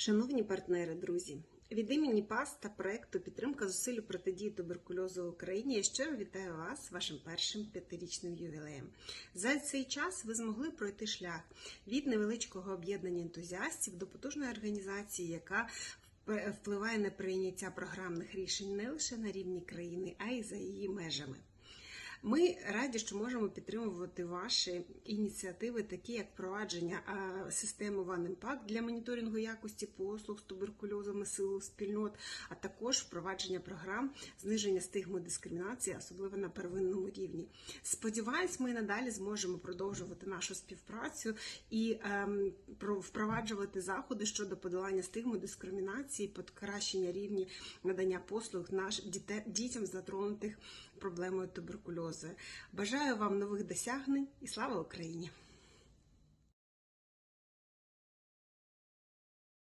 Шановні партнери, друзі, від імені ПАС та проекту Підтримка зусиль протидії туберкульозу в Україні я щиро вітаю вас вашим першим п'ятирічним ювілеєм. За цей час ви змогли пройти шлях від невеличкого об'єднання ентузіастів до потужної організації, яка впливає на прийняття програмних рішень не лише на рівні країни, а й за її межами. Ми раді, що можемо підтримувати ваші ініціативи, такі як впровадження системи One Impact для моніторингу якості послуг з туберкульозом і сил спільнот, а також впровадження програм зниження стигми дискримінації, особливо на первинному рівні. Сподіваюсь, ми надалі зможемо продовжувати нашу співпрацю і ем, про- впроваджувати заходи щодо подолання стигми дискримінації, покращення рівні надання послуг наш дітям затронутих проблемою туберкульозу. Бажаю вам нових досягнень і слава Україні!